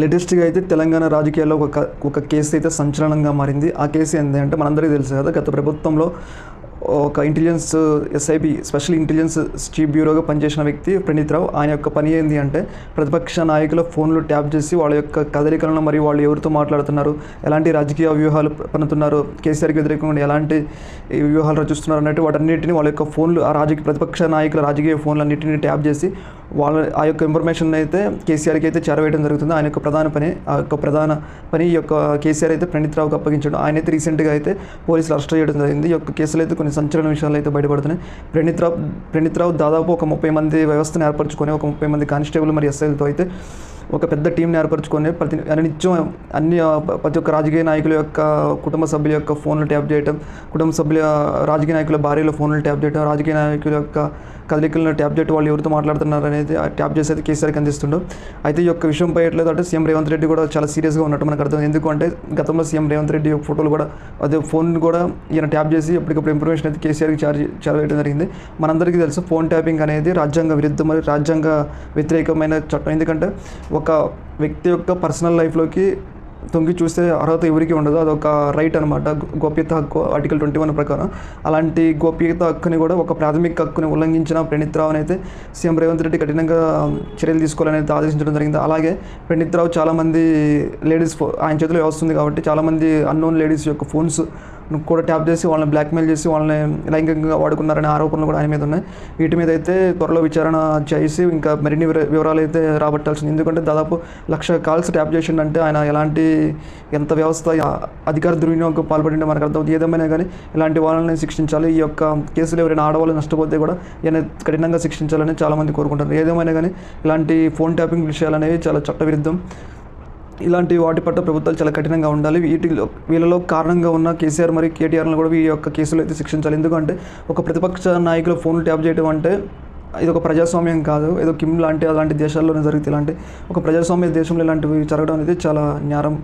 లేటెస్ట్గా అయితే తెలంగాణ రాజకీయాల్లో ఒక ఒక కేసు అయితే సంచలనంగా మారింది. ఆ కేసు ఏంటంటే మనందరికీ తెలుసు కదా గత ప్రభుత్వంలో ఒక intelligence SIB special intelligence chief బ్యూరోగా పనిచేసిన వ్యక్తి ప్రణీత్ రావు. ఆయన యొక్క పని ఏంటి అంటే ప్రతిపక్ష నాయకుల ఫోన్లు ట్యాప్ చేసి వాళ్ళ యొక్క కదలికలను మరియు వాళ్ళు ఎవరితో మాట్లాడుతున్నారు ఎలాంటి రాజకీయ వ్యూహాలు పన్నుతున్నారు కేసీఆర్కి వ్యతిరేకంగా ఎలాంటి వ్యూహాలు రచిస్తున్నారు అన్నట్టు వాటన్నిటిని వాళ్ళ యొక్క ఫోన్లు ఆ రాజకీయ ప్రతిపక్ష నాయకుల రాజకీయ ఫోన్లు అన్నింటినీ ట్యాప్ చేసి వాళ్ళ ఆ యొక్క ఇన్ఫర్మేషన్ అయితే కేసీఆర్కి అయితే చేరవేయడం జరుగుతుంది. ఆయన యొక్క ప్రధాన పని ఆ యొక్క ప్రధాన పని ఈ యొక్క కేసీఆర్ అయితే ప్రణీత్ రావుకి అప్పగించడం. ఆయన అయితే రీసెంట్గా అయితే పోలీసులు అరెస్ట్ చేయడం జరిగింది. ఈ యొక్క కేసులు అయితే కొన్ని సంచలన విషయాలు అయితే బయటపడుతున్నాయి. ప్రణీత్ రావు ప్రణీత్ రావు దాదాపు ఒక ముప్పై మంది వ్యవస్థను ఏర్పరచుకొని ఒక ముప్పై మంది కానిస్టేబుల్ మరియు ఎస్ఐలతో అయితే ఒక పెద్ద టీంని ఏర్పరచుకొని ప్రతి నిత్యం అన్ని ప్రతి ఒక్క రాజకీయ నాయకుల యొక్క కుటుంబ సభ్యుల యొక్క ఫోన్లు ట్యాప్ చేయటం కుటుంబ సభ్యుల రాజకీయ నాయకుల భార్యల ఫోన్లు ట్యాప్ చేయటం రాజకీయ నాయకుల యొక్క కదలికలను ట్యాప్ చేయటం వాళ్ళు ఎవరితో మాట్లాడుతున్నారు అనేది ఆ ట్యాప్ చేసేది కేసీఆర్కి అందిస్తుండో. అయితే ఈ యొక్క విషయం పోయట్లేదు అంటే సీఎం రేవంత్ రెడ్డి కూడా చాలా సీరియస్గా ఉన్నట్టు మనకు అర్థం ఎందుకంటే గతంలో సీఎం రేవంత్ రెడ్డి యొక్క ఫోటోలు కూడా అదే ఫోన్ కూడా ఈయన ట్యాప్ చేసి ఎప్పటికప్పుడు ఇన్ఫర్మేషన్ అయితే కేసీఆర్కి చార్జ్ చేరవేయడం జరిగింది. మనందరికీ తెలుసు ఫోన్ ట్యాపింగ్ అనేది రాజ్యాంగ విరుద్ధం మరియు రాజ్యాంగ వ్యతిరేకమైన చట్టం. ఎందుకంటే ఒక వ్యక్తి యొక్క పర్సనల్ లైఫ్లోకి తొంగి చూస్తే అర్హత ఎవరికి ఉండదు అదొక రైట్ అనమాట గోప్యత హక్కు ఆర్టికల్ ట్వంటీ వన్ ప్రకారం. అలాంటి గోప్యత హక్కుని కూడా ఒక ప్రాథమిక హక్కుని ఉల్లంఘించిన ప్రణీత్ రావు అయితే సీఎం రేవంత్ రెడ్డి కఠినంగా చర్యలు తీసుకోవాలని అయితే ఆదేశించడం జరిగింది. అలాగే ప్రణీత్ రావు చాలామంది లేడీస్ ఫో ఆయన చేతిలో వస్తుంది కాబట్టి చాలామంది అన్నోన్ లేడీస్ యొక్క ఫోన్స్ కూడా ట్యాప్ చేసి వాళ్ళని బ్లాక్మెయిల్ చేసి వాళ్ళని లైంగికంగా వాడుకున్నారనే ఆరోపణలు కూడా ఆయన మీద ఉన్నాయి. వీటి మీద అయితే త్వరలో విచారణ చేసి ఇంకా మరిన్ని వివర- వివరాలు అయితే రాబట్టాల్సింది. ఎందుకంటే దాదాపు లక్ష కాల్స్ ట్యాప్ చేసిండంటే ఆయన ఎలాంటి ఎంత వ్యవస్థ అధికార దుర్వినియోగం పాల్పడిందో మనకు అర్థం ఏదేమైనా కానీ ఇలాంటి వాళ్ళని శిక్షించాలి. ఈ యొక్క కేసులు ఎవరైనా ఆడవాళ్ళు నష్టపోతే కూడా ఈయన కఠినంగా శిక్షించాలని చాలామంది కోరుకుంటారు. ఏదేమైనా కానీ ఇలాంటి ఫోన్ ట్యాపింగ్ విషయాలు అనేవి చాలా చట్టవిరుద్ధం. ఇలాంటి వాటి పట్ల ప్రభుత్వాలు చాలా కఠినంగా ఉండాలి. వీటిలో వీళ్ళలో కారణంగా ఉన్న కేసీఆర్ మరియు కేటీఆర్ను కూడా ఈ యొక్క కేసులో అయితే శిక్షించాలి. ఎందుకంటే ఒక ప్రతిపక్ష నాయకుల ఫోన్లు ట్యాప్ చేయడం అంటే ఇది ఒక ప్రజాస్వామ్యం కాదు. ఏదో కిమ్ లాంటి అలాంటి దేశాల్లోనే జరిగితే ఇలాంటి ఒక ప్రజాస్వామ్య దేశంలో ఇలాంటివి జరగడం అనేది చాలా న్యారం.